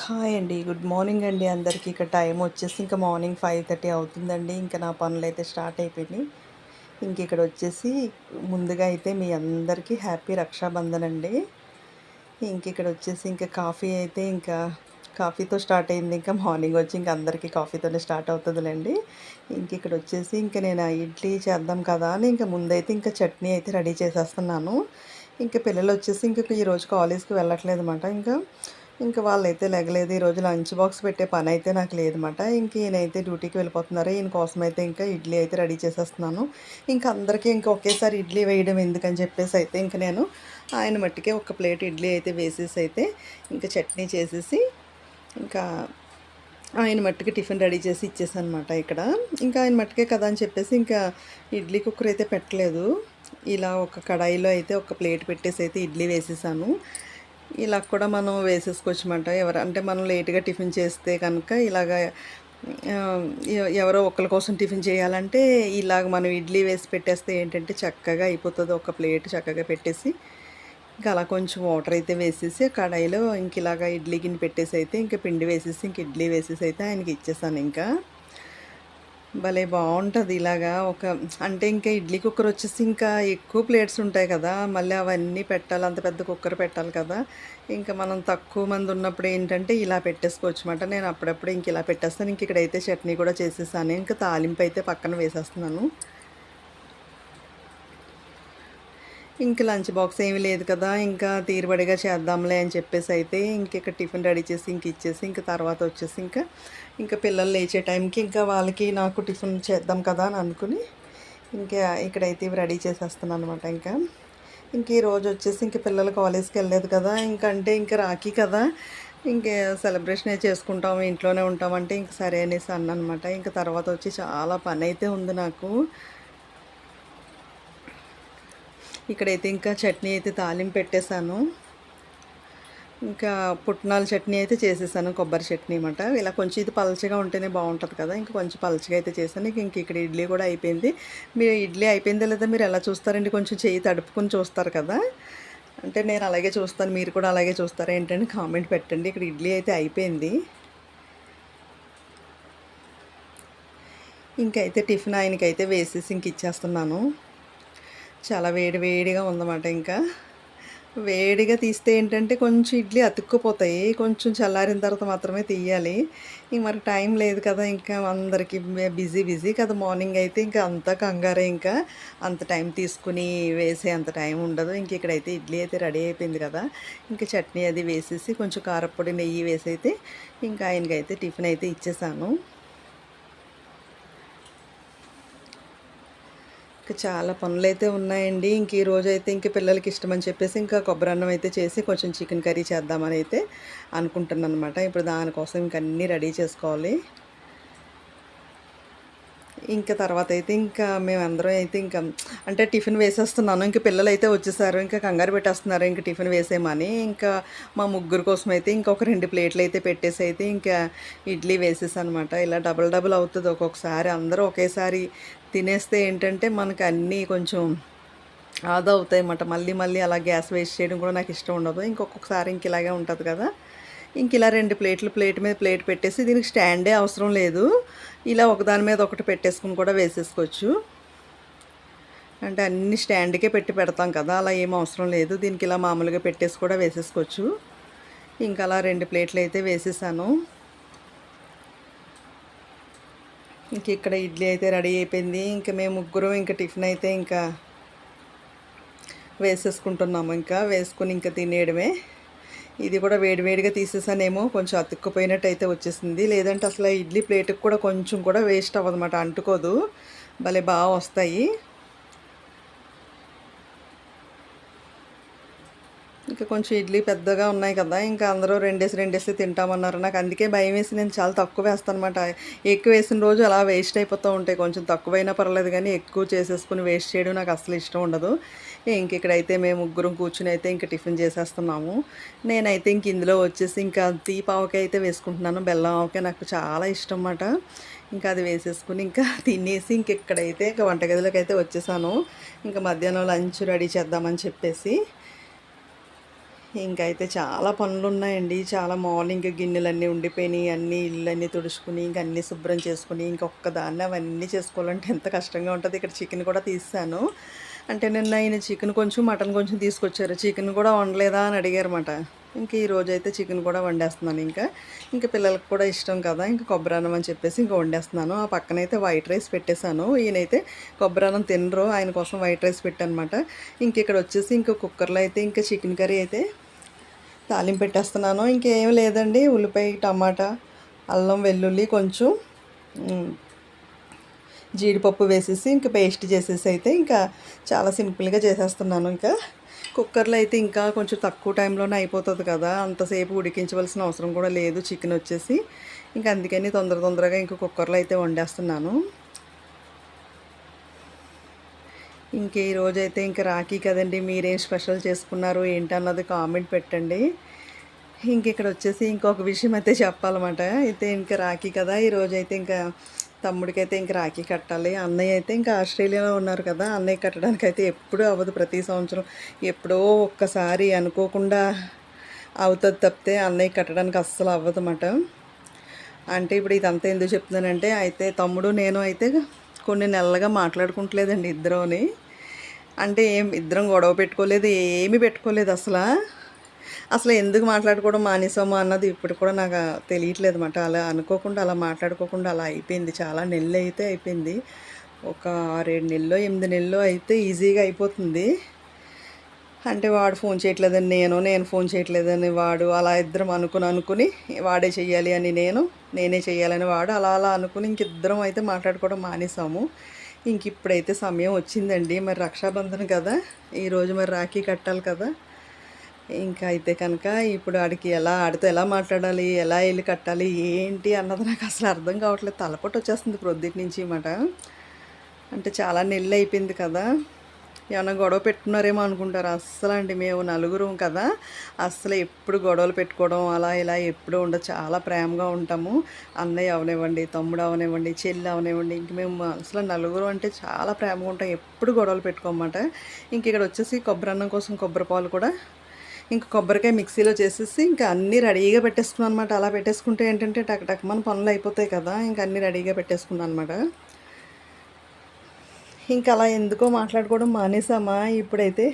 Hi అండి. Good morning అండి అందరికీ. ఇక్కడ టైం వచ్చేసి ఇంకా మార్నింగ్ ఫైవ్ థర్టీ అవుతుందండి. ఇంకా నా పనులు అయితే స్టార్ట్ అయిపోయినాయి. ఇంక ఇక్కడ వచ్చేసి ముందుగా అయితే మీ అందరికీ హ్యాపీ రక్షాబంధన్ అండి. ఇంక ఇక్కడ వచ్చేసి ఇంకా కాఫీ అయితే ఇంకా కాఫీతో స్టార్ట్ అయింది. ఇంకా మార్నింగ్ వచ్చి ఇంకా అందరికీ కాఫీతోనే స్టార్ట్ అవుతుందిలేండి. ఇంక ఇక్కడ వచ్చేసి ఇంకా నేను ఇడ్లీ చేద్దాం కదా అని ఇంకా ముందైతే ఇంకా చట్నీ అయితే రెడీ చేసేస్తున్నాను. ఇంకా పిల్లలు వచ్చేసి ఇంకా ఈరోజు కాలేజ్కి వెళ్ళట్లేదు అనమాట ఇంకా ఇంకా వాళ్ళైతే లెగలేదు. ఈరోజు లంచ్ బాక్స్ పెట్టే పని అయితే నాకు లేదన్నమాట ఇంక ఈయనైతే డ్యూటీకి వెళ్ళిపోతున్నారు. ఈయన కోసం అయితే ఇంకా ఇడ్లీ అయితే రెడీ చేసేస్తున్నాను. ఇంకా అందరికీ ఇంకా ఒకేసారి ఇడ్లీ వేయడం ఎందుకని చెప్పేసి అయితే ఇంకా నేను ఆయన మట్టికే ఒక ప్లేట్ ఇడ్లీ అయితే వేసేసి అయితే ఇంకా చట్నీ చేసేసి ఇంకా ఆయన మట్టుకి టిఫిన్ రెడీ చేసి ఇచ్చేసాను అనమాట ఇక్కడ. ఇంకా ఆయన మట్టుకే కదా అని చెప్పేసి ఇంకా ఇడ్లీ కుక్కర్ అయితే పెట్టలేదు. ఇలా ఒక కడాయిలో అయితే ఒక ప్లేట్ పెట్టేసి అయితే ఇడ్లీ వేసేసాను. ఇలా కూడా మనం వేసేసుకోవచ్చమాట. ఎవరు అంటే మనం లేట్గా టిఫిన్ చేస్తే కనుక ఇలాగ ఎవరో ఒకరి కోసం టిఫిన్ చేయాలంటే ఇలాగ మనం ఇడ్లీ వేసి పెట్టేస్తే ఏంటంటే చక్కగా అయిపోతుంది. ఒక ప్లేట్ చక్కగా పెట్టేసి ఇంకా అలా కొంచెం వాటర్ అయితే వేసేసి కడాయిలో ఇంక ఇలాగ ఇడ్లీ గిన్నె పెట్టేసి అయితే ఇంకా పిండి వేసేసి ఇంక ఇడ్లీ వేసేసి అయితే ఆయనకి ఇచ్చేసాను ఇంకా. భలే బాగుంటుంది ఇలాగా. ఒక అంటే ఇంకా ఇడ్లీ కుక్కర్ వచ్చేసి ఇంకా ఎక్కువ ప్లేట్స్ ఉంటాయి కదా. మళ్ళీ అవన్నీ పెట్టాలి అంత పెద్ద కుక్కర్ పెట్టాలి కదా. ఇంకా మనం తక్కువ మంది ఉన్నప్పుడు ఏంటంటే ఇలా పెట్టేసుకోవచ్చు అనమాట నేను అప్పుడప్పుడు ఇంక ఇలా పెట్టేస్తాను. ఇంక ఇక్కడైతే చట్నీ కూడా చేసేసాను. ఇంకా తాలింపు అయితే పక్కన వేసేస్తున్నాను. ఇంక లంచ్ బాక్స్ ఏమీ లేదు కదా ఇంకా తీరుబడిగా చేద్దాంలే అని చెప్పేసి అయితే ఇంక ఇక్కడ టిఫిన్ రెడీ చేసి ఇంక ఇచ్చేసి ఇంక తర్వాత వచ్చేసి ఇంకా ఇంకా పిల్లలు లేచే టైంకి ఇంకా వాళ్ళకి నాకు టిఫిన్ చేద్దాం కదా అని అనుకుని ఇంకా ఇక్కడైతే ఇవి రెడీ చేసేస్తున్నాను అనమాట ఇంకా. ఇంక ఈ రోజు వచ్చేసి ఇంక పిల్లలు కాలేజ్కి వెళ్ళలేదు కదా ఇంకా అంటే ఇంకా రాఖీ కదా ఇంకే సెలబ్రేషన్ చేసుకుంటాం ఇంట్లోనే ఉంటామంటే ఇంక సరే అనేసి అన్నమాట. ఇంకా తర్వాత వచ్చి చాలా పని అయితే ఉంది నాకు. ఇక్కడైతే ఇంకా చట్నీ అయితే తాలింపు పెట్టేశాను. ఇంకా పుట్నాల చట్నీ అయితే చేసేసాను కొబ్బరి చట్నీ అనమాట ఇలా కొంచెం ఇది పలచగా ఉంటేనే బాగుంటుంది కదా ఇంకా కొంచెం పలచగా అయితే చేశాను. ఇంక ఇంక ఇక్కడ ఇడ్లీ కూడా అయిపోయింది. మీరు ఇడ్లీ అయిపోయిందా లేదా మీరు ఎలా చూస్తారండి? కొంచెం చేయి తడుపుకొని చూస్తారు కదా. అంటే నేను అలాగే చూస్తాను మీరు కూడా అలాగే చూస్తారా ఏంటంటే కామెంట్ పెట్టండి. ఇక్కడ ఇడ్లీ అయితే అయిపోయింది. ఇంకైతే టిఫిన్ ఆయనకైతే వేసేసి ఇంక ఇచ్చేస్తున్నాను. చాలా వేడి వేడిగా ఉందన్నమాట ఇంకా. వేడిగా తీస్తే ఏంటంటే కొంచెం ఇడ్లీ అతుక్కుపోతాయి. కొంచెం చల్లారిన తర్వాత మాత్రమే తీయాలి. ఇంక మరి టైం లేదు కదా ఇంకా అందరికీ బిజీ బిజీ కదా మార్నింగ్ అయితే ఇంకా అంతా కంగారే ఇంకా. అంత టైం తీసుకుని వేసే అంత టైం ఉండదు. ఇంక ఇక్కడైతే ఇడ్లీ అయితే రెడీ అయిపోయింది కదా. ఇంకా చట్నీ అది వేసేసి కొంచెం కారపొడి నెయ్యి వేసి అయితే ఇంకా ఆయనకైతే టిఫిన్ అయితే ఇచ్చేసాను. ఇంకా చాలా పనులు అయితే ఉన్నాయండి. ఇంక ఈ రోజు అయితే ఇంక పిల్లలకి ఇష్టమని చెప్పేసి ఇంకా కొబ్బరి అన్నం అయితే చేసి కొంచెం చికెన్ కర్రీ చేద్దామని అయితే అనుకుంటున్నాను అనమాట ఇప్పుడు దానికోసం ఇంక అన్నీ రెడీ చేసుకోవాలి. ఇంకా తర్వాత అయితే ఇంకా మేమందరం అయితే ఇంకా అంటే టిఫిన్ వేసేస్తున్నాను. ఇంకా పిల్లలు అయితే వచ్చేసారు. ఇంకా కంగారు పెట్టేస్తున్నారు. ఇంకా టిఫిన్ వేసేయమని. ఇంకా మా ముగ్గురు కోసం అయితే ఇంకొక రెండు ప్లేట్లు అయితే పెట్టేసి అయితే ఇంకా ఇడ్లీ వేసేసాను అనమాట ఇలా డబుల్ డబుల్ అవుతుంది ఒక్కొక్కసారి. అందరూ ఒకేసారి తినేస్తే ఏంటంటే మనకు అన్నీ కొంచెం ఆదా అవుతాయి అన్నమాట మళ్ళీ మళ్ళీ అలా గ్యాస్ వేస్ట్ చేయడం కూడా నాకు ఇష్టం ఉండదు. ఇంకొకసారి ఇంక ఇలాగే ఉంటుంది కదా. ఇంక ఇలా రెండు ప్లేట్లు ప్లేట్ మీద ప్లేట్ పెట్టేసి దీనికి స్టాండే అవసరం లేదు. ఇలా ఒకదాని మీద ఒకటి పెట్టేసుకుని కూడా వేసేసుకోవచ్చు. అంటే అన్ని స్టాండ్కే పెట్టి పెడతాం కదా అలా ఏం అవసరం లేదు. దీనికి ఇలా మామూలుగా పెట్టేసి కూడా వేసేసుకోవచ్చు. ఇంకా అలా రెండు ప్లేట్లు అయితే వేసేసాను. ఇంక ఇక్కడ ఇడ్లీ అయితే రెడీ అయిపోయింది. ఇంకా మేము ముగ్గురు ఇంకా టిఫిన్ అయితే ఇంకా వేసేసుకుంటున్నాము. ఇంకా వేసుకుని ఇంకా తినేయడమే. ఇది కూడా వేడివేడిగా తీసేసానేమో కొంచెం అతుక్కుపోయినట్టు అయితే వచ్చేసింది. లేదంటే అసలు ఇడ్లీ ప్లేట్కి కూడా కొంచెం కూడా వేస్ట్ అవ్వదన్నమాట అంటుకోదు. భలే బాగా వస్తాయి. ఇంకా కొంచెం ఇడ్లీ పెద్దగా ఉన్నాయి కదా ఇంకా అందరూ రెండేసి రెండేసి తింటామన్నారు. నాకు అందుకే భయం వేసి నేను చాలా తక్కువ వేస్తాను అనమాట ఎక్కువ వేసిన రోజు అలా వేస్ట్ అయిపోతూ ఉంటాయి కొంచెం తక్కువైనా పర్లేదు కానీ ఎక్కువ చేసేసుకుని వేస్ట్ చేయడం నాకు అసలు ఇష్టం ఉండదు. ఇంక ఇక్కడైతే మేము ముగ్గురం కూర్చుని అయితే ఇంకా టిఫిన్ చేసేస్తున్నాము. నేనైతే ఇంక ఇందులో వచ్చేసి ఇంకా తీపావకాయ అయితే వేసుకుంటున్నాను. బెల్లం ఆవకాయ నాకు చాలా ఇష్టం అన్నమాట. ఇంకా అది వేసేసుకుని ఇంకా తినేసి ఇంక ఇక్కడైతే ఇంకా వంటగదిలోకి అయితే వచ్చేసాను. ఇంకా మధ్యాహ్నం లంచ్ రెడీ చేద్దామని చెప్పేసి ఇంకైతే చాలా పనులు ఉన్నాయండి చాలా మార్నింగ్ గిన్నెలన్నీ ఉండిపోయినాయి. అన్నీ ఇళ్ళన్నీ తుడుచుకుని ఇంక అన్నీ శుభ్రం చేసుకుని ఇంకొకదాన్ని అవన్నీ చేసుకోవాలంటే ఎంత కష్టంగా ఉంటుంది. ఇక్కడ చికెన్ కూడా తీసాను. అంటే నిన్న ఆయన చికెన్ కొంచెం మటన్ కొంచెం తీసుకొచ్చారు. చికెన్ కూడా వండలేదా అని అడిగారన్నమాట. ఇంక ఈ అయితే చికెన్ కూడా వండేస్తున్నాను ఇంకా. ఇంకా పిల్లలకు కూడా ఇష్టం కదా ఇంకా కొబ్బరి అన్నం అని చెప్పేసి ఇంకా వండేస్తున్నాను. ఆ పక్కనైతే వైట్ రైస్ పెట్టేశాను. ఈయనైతే కొబ్బరి అన్నం తినరు. ఆయన కోసం వైట్ రైస్ పెట్టానమాట ఇంక ఇక్కడ వచ్చేసి ఇంకా కుక్కర్లో అయితే ఇంకా చికెన్ కర్రీ అయితే తాలింపు పెట్టేస్తున్నాను. ఇంకేం లేదండి. ఉల్లిపాయ టమాటా అల్లం వెల్లుల్లి కొంచెం జీడిపప్పు వేసేసి ఇంకా పేస్ట్ చేసేసి అయితే ఇంకా చాలా సింపుల్గా చేసేస్తున్నాను ఇంకా. కుక్కర్లో అయితే ఇంకా కొంచెం తక్కువ టైంలోనే అయిపోతుంది కదా. అంతసేపు ఉడికించవలసిన అవసరం కూడా లేదు. చికెన్ వచ్చేసి. ఇంకా అందుకని తొందర తొందరగా ఇంకా కుక్కర్లో అయితే వండేస్తున్నాను. ఇంక ఈ ఇంకా రాఖీ కదండి మీరేం స్పెషల్ చేసుకున్నారు ఏంటన్నది కామెంట్ పెట్టండి. ఇంక ఇక్కడ వచ్చేసి ఇంకొక విషయం అయితే చెప్పాలన్నమాట అయితే ఇంకా రాఖీ కదా ఈరోజు అయితే ఇంకా తమ్ముడికైతే ఇంకా రాఖీ కట్టాలి. అన్నయ్య అయితే ఇంకా ఆస్ట్రేలియాలో ఉన్నారు కదా అన్నయ్య కట్టడానికి అయితే ఎప్పుడూ అవ్వదు ప్రతి సంవత్సరం. ఎప్పుడో ఒక్కసారి అనుకోకుండా అవుతుంది తప్పితే అన్నయ్య కట్టడానికి అస్సలు అవ్వదు అంటే ఇప్పుడు ఇదంతా ఎందుకు చెప్తున్నానంటే అయితే తమ్ముడు నేను అయితే కొన్ని నెలలుగా మాట్లాడుకుంటలేదండి ఇద్దరుని. అంటే ఏం ఇద్దరం గొడవ పెట్టుకోలేదు ఏమీ పెట్టుకోలేదు అసలు. అసలు ఎందుకు మాట్లాడుకోవడం మానేసామో అన్నది ఇప్పుడు కూడా నాకు తెలియట్లేదు అనమాట అలా అనుకోకుండా అలా మాట్లాడుకోకుండా అలా అయిపోయింది. చాలా నెలలు అయితే అయిపోయింది. ఒక ఆరేడు నెలలో ఎనిమిది నెలలో అయితే ఈజీగా అయిపోతుంది. అంటే వాడు ఫోన్ చేయట్లేదని నేను నేను ఫోన్ చేయట్లేదని వాడు అలా ఇద్దరం అనుకుని అనుకుని వాడే చెయ్యాలి అని నేను నేనే చెయ్యాలని వాడు అలా అలా అనుకుని ఇంకిద్దరం అయితే మాట్లాడుకోవడం మానేసాము. ఇంక ఇప్పుడైతే సమయం వచ్చిందండి. మరి రక్షాబంధన్ కదా? ఈరోజు మరి రాఖీ కట్టాలి కదా? ఇంకా అయితే కనుక ఇప్పుడు ఆడికి ఎలా ఆడితో ఎలా మాట్లాడాలి ఎలా వెళ్ళి కట్టాలి ఏంటి అన్నది నాకు అసలు అర్థం కావట్లేదు. తలపొట్టు వచ్చేస్తుంది ప్రొద్దుటి నుంచి మాట. అంటే చాలా నెల్లు అయిపోయింది కదా? ఏమైనా గొడవ పెట్టుకున్నారేమో అనుకుంటారు. అస్సలు అండి మేము నలుగురు కదా. అస్సలు ఎప్పుడు గొడవలు పెట్టుకోవడం అలా ఇలా ఎప్పుడు ఉండదు. చాలా ప్రేమగా ఉంటాము. అన్నయ్య అవనివ్వండి తమ్ముడు అవనివ్వండి చెల్లి అవనివ్వండి ఇంక మేము అసలు నలుగురు అంటే చాలా ప్రేమగా ఉంటాం. ఎప్పుడు గొడవలు పెట్టుకోమాట. ఇంక ఇక్కడ వచ్చేసి కొబ్బరి అన్నం కోసం కొబ్బరి పాలు కూడా ఇంక కొబ్బరికాయ మిక్సీలో చేసేసి ఇంకా అన్నీ రెడీగా పెట్టేసుకున్నాను అనమాట అలా పెట్టేసుకుంటే ఏంటంటే టక్ టక్ మన పనులు అయిపోతాయి కదా. ఇంకా అన్నీ రెడీగా పెట్టేసుకున్నాను అనమాట ఇంకా అలా ఎందుకో మాట్లాడుకోవడం మానేసామా? ఇప్పుడైతే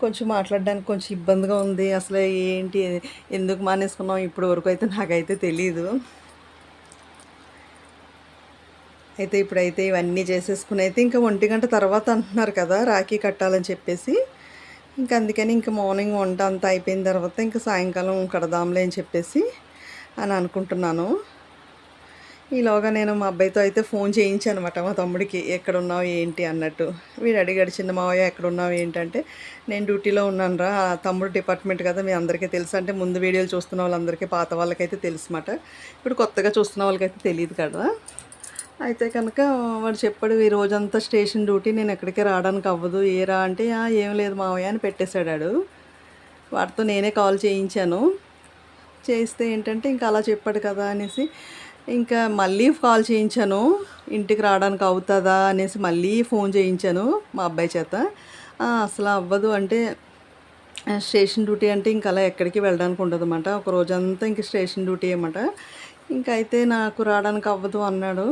కొంచెం మాట్లాడడానికి కొంచెం ఇబ్బందిగా ఉంది. అసలు ఏంటి? ఎందుకు మానేసుకున్నాం? ఇప్పటి వరకు అయితే నాకైతే తెలియదు అయితే ఇప్పుడైతే ఇవన్నీ చేసేసుకుని అయితే ఇంకా ఒంటి గంట తర్వాత అంటున్నారు కదా రాఖీ కట్టాలని చెప్పేసి. ఇంకా అందుకని ఇంకా మార్నింగ్ వంట అంతా అయిపోయిన తర్వాత ఇంకా సాయంకాలం కడదాంలే అని చెప్పేసి అని అనుకుంటున్నాను. ఈలోగా నేను మా అబ్బాయితో అయితే ఫోన్ చేయించాను అనమాట మా తమ్ముడికి ఎక్కడున్నావు ఏంటి? అన్నట్టు. వీడు అడిగాడు చిన్న మావయ్య ఎక్కడున్నావు ఏంటంటే నేను డ్యూటీలో ఉన్నాను రా తమ్ముడు డిపార్ట్మెంట్ కదా మీ అందరికీ తెలుసు. అంటే ముందు వీడియోలు చూస్తున్న వాళ్ళందరికీ పాత వాళ్ళకైతే తెలుసు అన్నమాట ఇప్పుడు కొత్తగా చూస్తున్న వాళ్ళకైతే తెలియదు కదా. అయితే కనుక వాడు చెప్పాడు ఈ రోజంతా స్టేషన్ డ్యూటీ నేను ఎక్కడికి రావడానికి అవ్వదు. ఏరా అంటే ఏం లేదు మావయ్య అని పెట్టేశాడు వాడు. వాడితో నేనే కాల్ చేయించాను. చేస్తే ఏంటంటే ఇంకా అలా చెప్పాడు కదా అనేసి ఇంకా మళ్ళీ కాల్ చేయించాను. ఇంటికి రావడానికి అవుతుందా అనేసి మళ్ళీ ఫోన్ చేయించాను మా అబ్బాయి చేత. అసలు అవ్వదు అంటే స్టేషన్ డ్యూటీ అంటే ఇంక అలా ఎక్కడికి వెళ్ళడానికి ఉండదు అనమాట ఒక రోజంతా ఇంక స్టేషన్ డ్యూటీ అనమాట ఇంకైతే అయితే నాకు రావడానికి అవ్వదు అన్నాడు.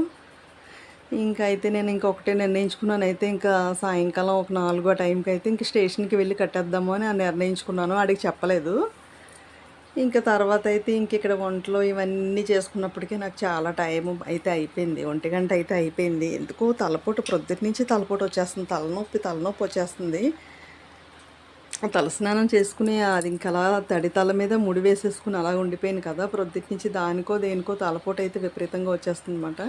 ఇంకైతే అయితే నేను ఇంకొకటే నిర్ణయించుకున్నాను. అయితే ఇంకా సాయంకాలం ఒక నాలుగో టైంకి అయితే ఇంక స్టేషన్కి వెళ్ళి కట్టేద్దాము అని నిర్ణయించుకున్నాను. అడిగి చెప్పలేదు. ఇంకా తర్వాత అయితే ఇంక ఇక్కడ వంటలో ఇవన్నీ చేసుకున్నప్పటికీ నాకు చాలా టైం అయితే అయిపోయింది. ఒంటి గంట అయితే అయిపోయింది. ఎందుకో తలపోటు ప్రొద్దుటి నుంచి తలపోటు వచ్చేస్తుంది. తలనొప్పి తలనొప్పి వచ్చేస్తుంది. తలస్నానం చేసుకుని అది ఇంకా అలా తడి తల మీద ముడి వేసేసుకుని అలా ఉండిపోయింది కదా. ప్రొద్దుటి నుంచి దానికో దేనికో తలపోటు అయితే విపరీతంగా వచ్చేస్తుంది అనమాట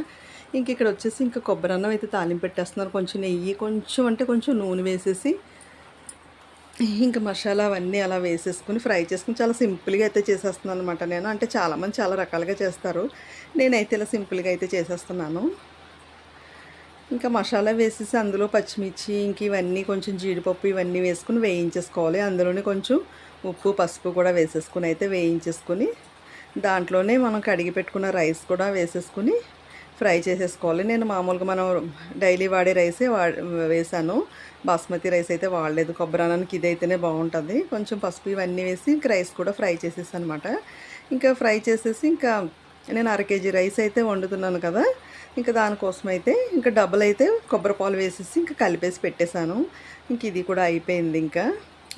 ఇంక ఇక్కడ వచ్చేసి ఇంకా కొబ్బరి అన్నం అయితే తాలింపు పెట్టేస్తున్నారు. కొంచెం నెయ్యి కొంచెం అంటే కొంచెం నూనె వేసేసి ఇంకా మసాలా అవన్నీ అలా వేసేసుకుని ఫ్రై చేసుకుని చాలా సింపుల్గా అయితే చేసేస్తున్నాను అనమాట నేను. అంటే చాలామంది చాలా రకాలుగా చేస్తారు. నేనైతే ఇలా సింపుల్గా అయితే చేసేస్తున్నాను. ఇంకా మసాలా వేసేసి అందులో పచ్చిమిర్చి ఇంక ఇవన్నీ కొంచెం జీడిపప్పు ఇవన్నీ వేసుకుని వేయించేసుకోవాలి. అందులోనే కొంచెం ఉప్పు పసుపు కూడా వేసేసుకుని అయితే వేయించేసుకుని దాంట్లోనే మనం కడిగి పెట్టుకున్న రైస్ కూడా వేసేసుకుని ఫ్రై చేసేసుకోవాలి. నేను మామూలుగా మనం డైలీ వాడే రైసే వా వేసాను. బాస్మతి రైస్ అయితే వాడలేదు. కొబ్బరి అన్నానికి ఇదైతేనే బాగుంటుంది. కొంచెం పసుపు ఇవన్నీ వేసి ఇంక రైస్ కూడా ఫ్రై చేసేసాను అనమాట ఇంకా ఫ్రై చేసేసి ఇంకా నేను అర కేజీ రైస్ అయితే వండుతున్నాను కదా. ఇంకా దానికోసం అయితే ఇంకా డబ్బులు అయితే కొబ్బరి పాలు వేసేసి ఇంకా కలిపేసి పెట్టేశాను. ఇంక ఇది కూడా అయిపోయింది ఇంకా.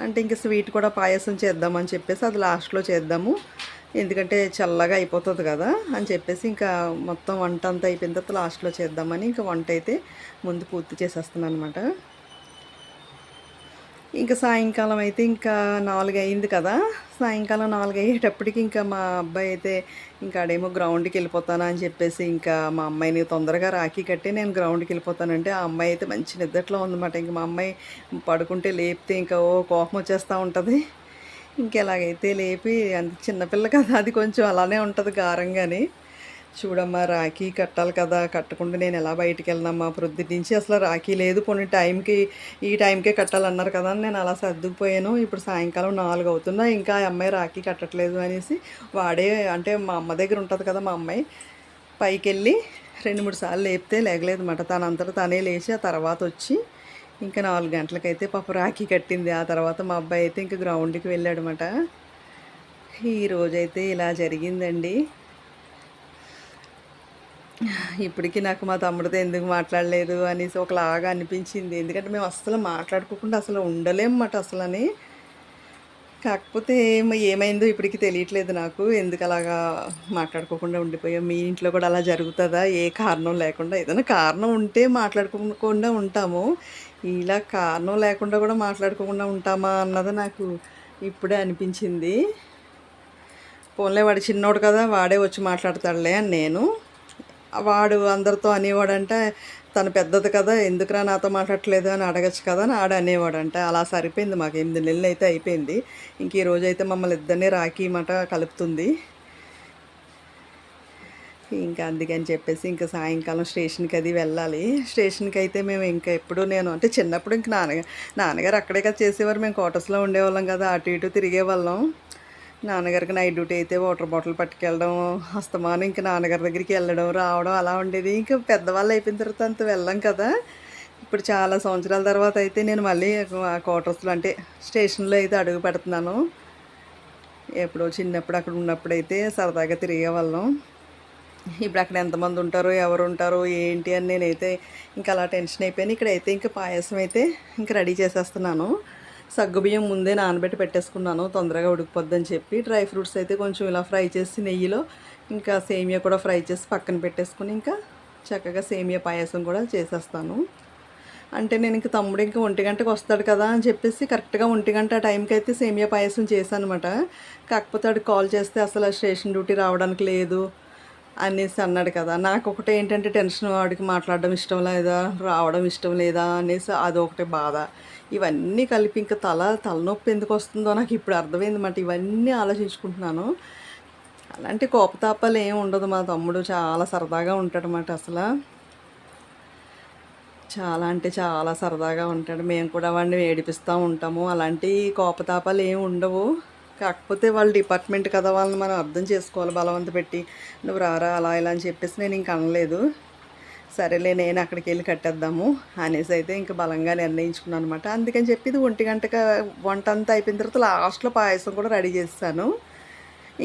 అంటే ఇంకా స్వీట్ కూడా పాయసం చేద్దామని చెప్పేసి అది లాస్ట్లో చేద్దాము. ఎందుకంటే చల్లగా అయిపోతుంది కదా అని చెప్పేసి ఇంకా మొత్తం వంట అంతా అయిపోయిన తర్వాత లాస్ట్లో చేద్దామని ఇంకా వంట అయితే ముందు పూర్తి చేసేస్తున్నాను అనమాట ఇంకా సాయంకాలం అయితే ఇంకా నాలుగు అయింది కదా. సాయంకాలం నాలుగు అయ్యేటప్పటికి ఇంకా మా అబ్బాయి అయితే ఇంకా అడేమో గ్రౌండ్కి వెళ్ళిపోతాను అని చెప్పేసి ఇంకా మా అమ్మాయిని తొందరగా రాఖీ కట్టి నేను గ్రౌండ్కి వెళ్ళిపోతానంటే ఆ అమ్మాయి అయితే మంచి నిద్రలో ఉందన్నమాట. ఇంకా మా అమ్మాయి పడుకుంటే లేపితే ఇంకా ఓ కోపం వచ్చేస్తూ ఉంటుంది. ఇంకెలాగైతే లేపి అంత చిన్నపిల్ల కదా అది కొంచెం అలానే ఉంటుంది గారంగాని. చూడమ్మా రాఖీ కట్టాలి కదా కట్టకుండా నేను ఎలా బయటికి వెళ్ళినమ్మా ప్రొద్దు నుంచి అసలు రాఖీ లేదు కొన్ని టైంకి ఈ టైంకే కట్టాలన్నారు కదా అని నేను అలా సర్దుకుపోయాను. ఇప్పుడు సాయంకాలం నాలుగు అవుతున్నా ఇంకా ఆ అమ్మాయి రాఖీ కట్టట్లేదు అనేసి వాడే అంటే మా అమ్మ దగ్గర ఉంటుంది కదా మా అమ్మాయి పైకి వెళ్ళి రెండు మూడు సార్లు లేపితే లేగలేదు అనమాట తనంతటా తనే లేచి ఆ తర్వాత వచ్చి ఇంకా నాలుగు గంటలకైతే పాప రాఖీ కట్టింది. ఆ తర్వాత మా అబ్బాయి అయితే ఇంకా గ్రౌండ్కి వెళ్ళాడనమాట ఈరోజైతే ఇలా జరిగిందండి. ఇప్పటికీ నాకు మా తమ్ముడితో ఎందుకు మాట్లాడలేదు అనేసి ఒకలాగా అనిపించింది. ఎందుకంటే మేము అసలు మాట్లాడుకోకుండా అసలు ఉండలేమన్నమాట అసలు అని కాకపోతే ఏమైందో ఇప్పటికీ తెలియట్లేదు నాకు. ఎందుకు అలాగా మాట్లాడుకోకుండా ఉండిపోయాం మీ ఇంట్లో కూడా అలా జరుగుతుందా? ఏ కారణం లేకుండా ఏదైనా కారణం ఉంటే మాట్లాడుకోకుండా ఉంటాము. ఇలా కారణం లేకుండా కూడా మాట్లాడుకోకుండా ఉంటామా అన్నది నాకు ఇప్పుడే అనిపించింది. పోన్లే వాడు చిన్నోడు కదా వాడే వచ్చి మాట్లాడతాడులే అని నేను. వాడు అందరితో అనేవాడంట తను పెద్దది కదా ఎందుకురా నాతో మాట్లాడట్లేదు అని అడగచ్చు కదా అని ఆడ అనేవాడంట. అలా సరిపోయింది మాకు. ఎనిమిది నెలలు అయితే అయిపోయింది. ఇంక ఈ రోజైతే అయితే మమ్మల్ని ఇద్దరిని రాఖీ మాట కలుపుతుంది. ఇంకా అందుకని చెప్పేసి ఇంకా సాయంకాలం స్టేషన్కి అది వెళ్ళాలి. స్టేషన్కి అయితే మేము ఇంకా ఎప్పుడు నేను అంటే చిన్నప్పుడు ఇంక నాన్నగారు నాన్నగారు అక్కడే కదా చేసేవారు. మేము క్వార్టర్స్లో ఉండేవాళ్ళం కదా అటు ఇటు తిరిగేవాళ్ళం. నాన్నగారికి నైట్ డ్యూటీ అయితే వాటర్ బాటిల్ పట్టుకెళ్ళడం అస్తమానం ఇంకా నాన్నగారి దగ్గరికి వెళ్ళడం రావడం అలా ఉండేది. ఇంకా పెద్దవాళ్ళు అయిపోయిన తర్వాత అంత వెళ్ళాం కదా. ఇప్పుడు చాలా సంవత్సరాల తర్వాత అయితే నేను మళ్ళీ ఆ క్వార్టర్స్లో అంటే స్టేషన్లో అయితే అడుగు పెడుతున్నాను. ఎప్పుడో చిన్నప్పుడు అక్కడ ఉన్నప్పుడు అయితే సరదాగా తిరిగేవాళ్ళం. ఇప్పుడు అక్కడ ఎంతమంది ఉంటారో ఎవరు ఉంటారో ఏంటి అని నేనైతే ఇంకా అలా టెన్షన్ అయిపోయాను. ఇక్కడైతే ఇంకా పాయసం అయితే ఇంకా రెడీ చేసేస్తున్నాను. సగ్గుబియ్యం ముందే నానబెట్టి పెట్టేసుకున్నాను. తొందరగా ఉడికిపోద్దని చెప్పి డ్రై ఫ్రూట్స్ అయితే కొంచెం ఇలా ఫ్రై చేసి నెయ్యిలో ఇంకా సేమియా కూడా ఫ్రై చేసి పక్కన పెట్టేసుకుని ఇంకా చక్కగా సేమియా పాయసం కూడా చేసేస్తాను. అంటే నేను ఇంక తమ్ముడు ఇంకా ఒంటి గంటకు వస్తాడు కదా అని చెప్పేసి కరెక్ట్గా ఒంటి గంట ఆ టైంకి అయితే సేమియా పాయసం చేశాను అనమాట కాకపోతే ఆడు కాల్ చేస్తే అసలు స్టేషన్ డ్యూటీ రావడానికి లేదు. అనేసి అన్నాడు కదా. నాకు ఒకటి ఏంటంటే టెన్షన్ వాడికి మాట్లాడడం ఇష్టం లేదా రావడం ఇష్టం లేదా అనేసి అదొకటి బాధ. ఇవన్నీ కలిపి ఇంకా తల తలనొప్పి ఎందుకు వస్తుందో నాకు ఇప్పుడు అర్థమైంది మాట ఇవన్నీ ఆలోచించుకుంటున్నాను. అలాంటి కోపతాపాలు ఏం ఉండదు. మా తమ్ముడు చాలా సరదాగా ఉంటాడనమాట అసలు. చాలా అంటే చాలా సరదాగా ఉంటాడు. మేము కూడా వాడిని ఏడిపిస్తూ ఉంటాము. అలాంటి కోపతాపాలు ఏమి ఉండవు. కాకపోతే వాళ్ళ డిపార్ట్మెంట్ కదా వాళ్ళని మనం అర్థం చేసుకోవాలి బలవంత పెట్టి. నువ్వు రారా అలా ఇలా అని చెప్పేసి నేను ఇంక అనలేదు. సరేలే నేను అక్కడికి వెళ్ళి కట్టేద్దాము అనేసి అయితే ఇంకా బలంగా నిర్ణయించుకున్నాను అనమాట అందుకని చెప్పి ఇది ఒంటి గంటగా వంట అంతా అయిపోయిన తర్వాత లాస్ట్లో పాయసం కూడా రెడీ చేస్తాను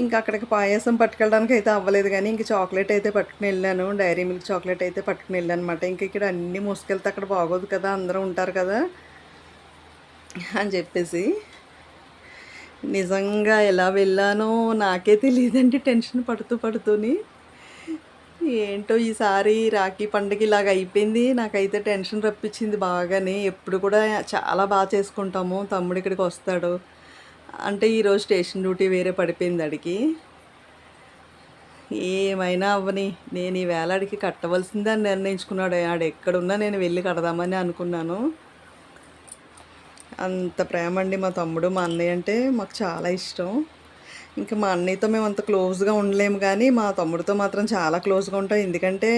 ఇంకా అక్కడికి పాయసం పట్టుకెళ్ళడానికి అయితే అవ్వలేదు కానీ ఇంక చాక్లెట్ అయితే పట్టుకుని వెళ్ళాను. డైరీ మిల్క్ చాక్లెట్ అయితే పట్టుకుని వెళ్ళాను అనమాట ఇంక ఇక్కడ అన్నీ మోసుకెళ్తే అక్కడ బాగోదు కదా అందరూ ఉంటారు కదా అని చెప్పేసి నిజంగా ఎలా వెళ్ళానో నాకే తెలియదండి టెన్షన్ పడుతూ పడుతూని. ఏంటో ఈసారి రాఖీ పండుగ ఇలాగ అయిపోయింది. నాకైతే టెన్షన్ రప్పించింది బాగానే. ఎప్పుడు కూడా చాలా బాగా చేసుకుంటాము. తమ్ముడు ఇక్కడికి వస్తాడు. అంటే ఈరోజు స్టేషన్ డ్యూటీ వేరే పడిపోయింది అడిగి ఏమైనా అవ్వని. నేను ఈ వేళ అడిగి కట్టవలసిందని నిర్ణయించుకున్నాడు. ఆడు ఎక్కడున్నా నేను వెళ్ళి కడదామని అనుకున్నాను. అంత ప్రేమ అండి మా తమ్ముడు మా అన్నయ్య అంటే మాకు చాలా ఇష్టం. ఇంకా మా అన్నయ్యతో మేము అంత క్లోజ్గా ఉండలేము కానీ మా తమ్ముడితో మాత్రం చాలా క్లోజ్గా ఉంటాం. ఎందుకంటే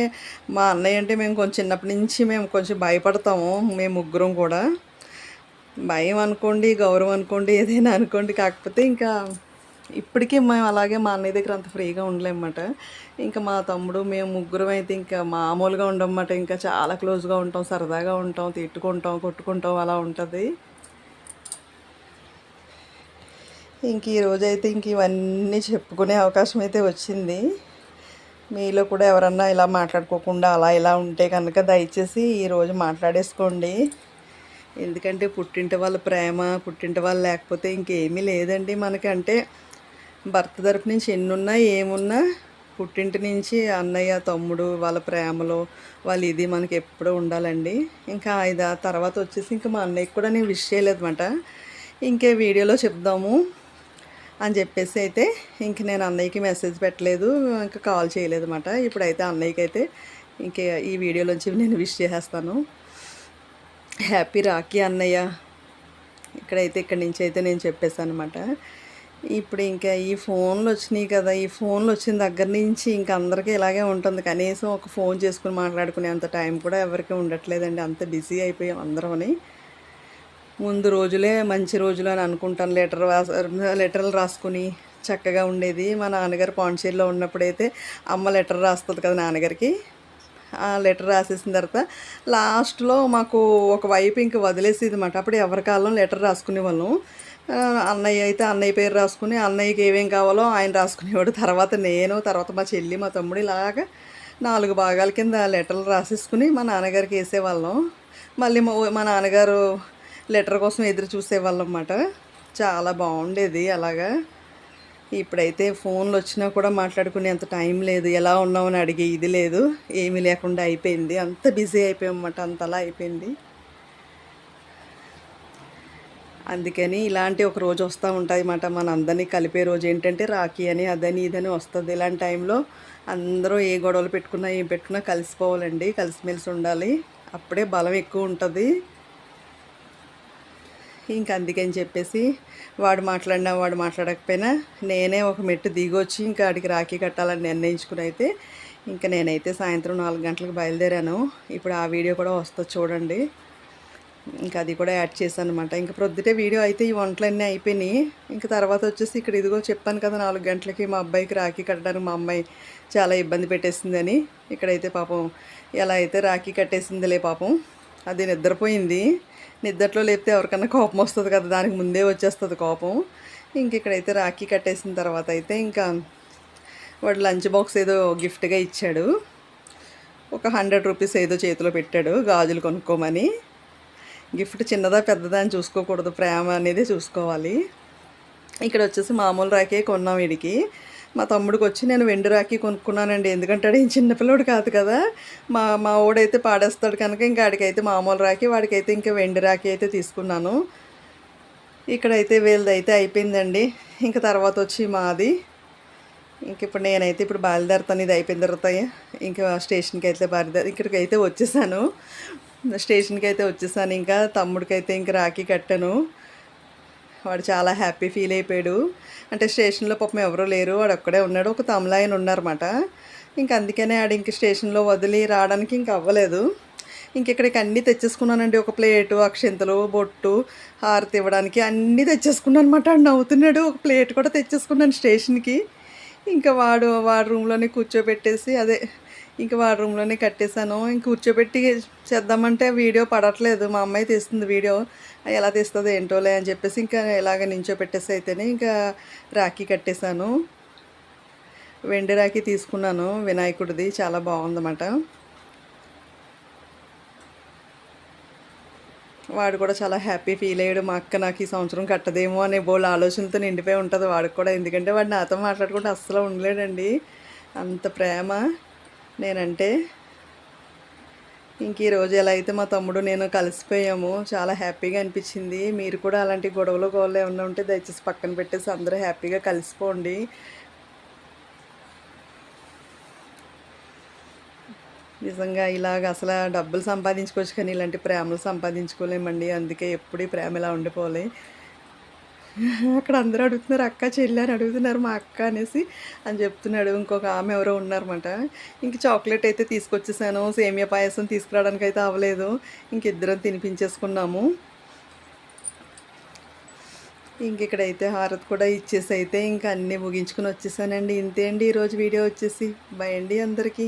మా అన్నయ్య అంటే మేము కొంచెం చిన్నప్పటి నుంచి మేము కొంచెం భయపడతాము మేము ముగ్గురం కూడా. భయం అనుకోండి గౌరవం అనుకోండి ఏదైనా అనుకోండి. కాకపోతే ఇంకా ఇప్పటికీ మేము అలాగే మా అన్నయ్య దగ్గర అంత ఫ్రీగా ఉండలేమన్నమాట. ఇంకా మా తమ్ముడు మేము ముగ్గురం అయితే ఇంకా మామూలుగా ఉండమన్నమాట. ఇంకా చాలా క్లోజ్గా ఉంటాం సరదాగా ఉంటాం తిట్టుకుంటాం కొట్టుకుంటాం అలా ఉంటుంది. ఇంక ఈరోజైతే ఇంక ఇవన్నీ చెప్పుకునే అవకాశం అయితే వచ్చింది. మీలో కూడా ఎవరన్నా ఇలా మాట్లాడుకోకుండా అలా ఇలా ఉంటే కనుక దయచేసి ఈరోజు మాట్లాడేసుకోండి. ఎందుకంటే పుట్టింటి వాళ్ళ ప్రేమ పుట్టింటి వాళ్ళు లేకపోతే ఇంకేమీ లేదండి మనకి. అంటే భర్త తరపు నుంచి ఎన్నున్నా ఏమున్నా పుట్టింటి నుంచి అన్నయ్య తమ్ముడు వాళ్ళ ప్రేమలో వాళ్ళు ఇది మనకి ఎప్పుడూ ఉండాలండి. ఇంకా ఇది ఆ తర్వాత వచ్చేసి ఇంకా మా అన్నయ్యకి కూడా నేను విష్ చేయలేదన్నమాట. ఇంకే వీడియోలో చెప్దాము. అని చెప్పేసి అయితే ఇంక నేను అన్నయ్యకి మెసేజ్ పెట్టలేదు ఇంకా కాల్ చేయలేదు అనమాట ఇప్పుడైతే అన్నయ్యకి అయితే ఇంక ఈ వీడియోలోంచి నేను విష్ చేసేస్తాను. హ్యాపీ రాఖీ అన్నయ్య. ఇక్కడైతే ఇక్కడి నుంచి అయితే నేను చెప్పేసాను అనమాట ఇప్పుడు ఇంకా ఈ ఫోన్లు వచ్చినాయి కదా ఈ ఫోన్లు వచ్చిన దగ్గర నుంచి ఇంక అందరికీ ఇలాగే ఉంటుంది. కనీసం ఒక ఫోన్ చేసుకుని మాట్లాడుకునే అంత టైం కూడా ఎవరికి ఉండట్లేదండి. అంత బిజీ అయిపోయాం అందరం ముందు రోజులే మంచి రోజులు అని అనుకుంటాను. లెటర్ లెటర్లు రాసుకుని చక్కగా ఉండేది. మా నాన్నగారు పాండిచేరిలో ఉన్నప్పుడైతే అమ్మ లెటర్ రాస్తుంది కదా నాన్నగారికి. ఆ లెటర్ రాసేసిన తర్వాత లాస్ట్లో మాకు ఒక వైపు ఇంక వదిలేసేది అనమాట అప్పుడు ఎవరి కాలం లెటర్ రాసుకునే వాళ్ళం అన్నయ్య అయితే అన్నయ్య పేరు రాసుకుని అన్నయ్యకి ఏమేం కావాలో ఆయన రాసుకునేవాడు. తర్వాత నేను తర్వాత మా చెల్లి మా తమ్ముడు ఇలాగా నాలుగు భాగాల కింద లెటర్లు రాసేసుకుని మా నాన్నగారికి వేసేవాళ్ళం. మళ్ళీ మా నాన్నగారు లెటర్ కోసం ఎదురు చూసేవాళ్ళం అన్నమాట. చాలా బాగుండేది అలాగా. ఇప్పుడైతే ఫోన్లు వచ్చినా కూడా మాట్లాడుకునే అంత టైం లేదు. ఎలా ఉన్నామని అడిగే ఇది లేదు. ఏమీ లేకుండా అయిపోయింది. అంత బిజీ అయిపోయామన్నమాట అంతలా అయిపోయింది. అందుకని ఇలాంటి ఒక రోజు వస్తూ ఉంటాయి అన్నమాట. మన అందరినీ కలిపే రోజు ఏంటంటే రాఖీ అని అదని ఇదని వస్తుంది. ఇలాంటి టైంలో అందరూ ఏ గొడవలు పెట్టుకున్నా ఏం పెట్టుకున్నా కలిసిపోవాలండి. కలిసిమెలిసి ఉండాలి. అప్పుడే బలం ఎక్కువ ఉంటుంది. ఇంక అందుకని చెప్పేసి వాడు మాట్లాడినా వాడు మాట్లాడకపోయినా నేనే ఒక మెట్టు దిగొచ్చి ఇంకా ఆడికి రాఖీ కట్టాలని నిర్ణయించుకుని అయితే ఇంకా నేనైతే సాయంత్రం నాలుగు గంటలకు బయలుదేరాను. ఇప్పుడు ఆ వీడియో కూడా వస్తుంది చూడండి. ఇంకా అది కూడా యాడ్ చేశాను అనమాట ఇంకా ప్రొద్దుటే వీడియో అయితే ఈ వంటలన్నీ అయిపోయినాయి. ఇంకా తర్వాత వచ్చేసి ఇక్కడ ఇదిగో చెప్పాను కదా నాలుగు గంటలకి మా అబ్బాయికి రాఖీ కట్టడానికి మా అమ్మాయి చాలా ఇబ్బంది పెట్టేసిందని. ఇక్కడైతే పాపం ఎలా అయితే రాఖీ కట్టేసిందిలే పాపం. అది నిద్రపోయింది. నిద్రలో లేపితే ఎవరికన్నా కోపం వస్తుంది కదా దానికి ముందే వచ్చేస్తుంది కోపం. ఇంక ఇక్కడైతే రాఖీ కట్టేసిన తర్వాత అయితే ఇంకా వాడు లంచ్ బాక్స్ ఏదో గిఫ్ట్గా ఇచ్చాడు. ఒక హండ్రెడ్ రూపీస్ ఏదో చేతిలో పెట్టాడు గాజులు కొనుక్కోమని. గిఫ్ట్ చిన్నదా పెద్దదా అని చూసుకోకూడదు ప్రేమ అనేది చూసుకోవాలి. ఇక్కడ వచ్చేసి మామూలు రాఖీ కొన్నాం వీడికి. మా తమ్ముడికి వచ్చి నేను వెండి రాఖీ కొనుక్కున్నానండి. ఎందుకంటే ఆడు ఏం చిన్నపిల్లడు కాదు కదా. మా మా ఓడైతే పాడేస్తాడు కనుక ఇంకా ఆడికైతే మామూలు రాఖీ వాడికైతే ఇంకా వెండి రాఖీ అయితే తీసుకున్నాను. ఇక్కడైతే వీళ్ళది అయితే అయిపోయిందండి. ఇంకా తర్వాత వచ్చి మాది. ఇంక ఇప్పుడు నేనైతే ఇప్పుడు బయలుదేరుతాను. ఇది అయిపోయిన తర్వాత ఇంకా స్టేషన్కి అయితే బయలుదేరి ఇక్కడికి అయితే వచ్చేసాను. స్టేషన్కి అయితే వచ్చేసాను. ఇంకా తమ్ముడికి అయితే ఇంకా రాఖీ కట్టాను. వాడు చాలా హ్యాపీ ఫీల్ అయిపోయాడు. అంటే స్టేషన్లో పాపం ఎవరూ లేరు. వాడు ఒక్కడే ఉన్నాడు. ఒక తమిళాయన ఉన్నారన్నమాట. ఇంక అందుకనే ఆడు ఇంక స్టేషన్లో వదిలి రావడానికి ఇంక అవ్వలేదు. ఇంక ఇక్కడికి అన్నీ తెచ్చేసుకున్నానండి. ఒక ప్లేటు అక్షింతలు బొట్టు హారతి ఇవ్వడానికి అన్నీ తెచ్చేసుకున్నాను అనమాట ఆడు నవ్వుతున్నాడు. ఒక ప్లేట్ కూడా తెచ్చేసుకున్నాను స్టేషన్కి. ఇంకా వాడు వాడు రూమ్లోనే కూర్చోబెట్టేసి అదే ఇంకా వాడి రూమ్లోనే కట్టేశాను. ఇంక కూర్చోబెట్టి చేద్దామంటే వీడియో పడట్లేదు. మా అమ్మాయి తీస్తుంది వీడియో. ఎలా తీస్తుంది ఏంటోలే అని చెప్పేసి ఇంకా ఇలాగ నించోపెట్టేసి అయితేనే ఇంకా రాఖీ కట్టేశాను. వెండి రాఖీ తీసుకున్నాను. వినాయకుడిది. చాలా బాగుందన్నమాట. వాడు కూడా చాలా హ్యాపీ ఫీల్ అయ్యాడు. మా అక్క నాకు ఈ సంవత్సరం కట్టదేమో అనే బోల్ ఆలోచనతో నిండిపోయి ఉంటుంది వాడికి కూడా. ఎందుకంటే వాడు నాతో మాట్లాడుకుంటే అస్సలు ఉండలేడండి. అంత ప్రేమ. నేనంటే ఇంక ఈరోజు ఎలా అయితే మా తమ్ముడు నేను కలిసిపోయాము చాలా హ్యాపీగా అనిపించింది. మీరు కూడా అలాంటి గొడవలు గోళ్ళు ఏమన్నా ఉంటే దయచేసి పక్కన పెట్టేసి అందరూ హ్యాపీగా కలిసిపోండి. నిజంగా ఇలాగ అసలు డబ్బులు సంపాదించుకోవచ్చు కానీ ఇలాంటి ప్రేమలు సంపాదించుకోలేమండి. అందుకే ఎప్పుడూ ప్రేమ ఇలా ఉండిపోలే అక్కడ అందరూ అడుగుతున్నారు అక్క చెల్లి అని అడుగుతున్నారు మా అక్క అనేసి అని చెప్తున్నాడు. ఇంకొక ఆమె ఎవరో ఉన్నారన్నమాట. ఇంక చాక్లెట్ అయితే తీసుకొచ్చేసాను సేమియా పాయసం తీసుకురావడానికి అయితే అవ్వలేదు. ఇంక ఇద్దరం తినిపించేసుకున్నాము. ఇంక ఇక్కడైతే హారతి కూడా ఇచ్చేసి అయితే ఇంకా అన్నీ ముగించుకుని వచ్చేసానండి. ఇంతే అండి ఈరోజు వీడియో వచ్చేసి. బై అండి అందరికీ.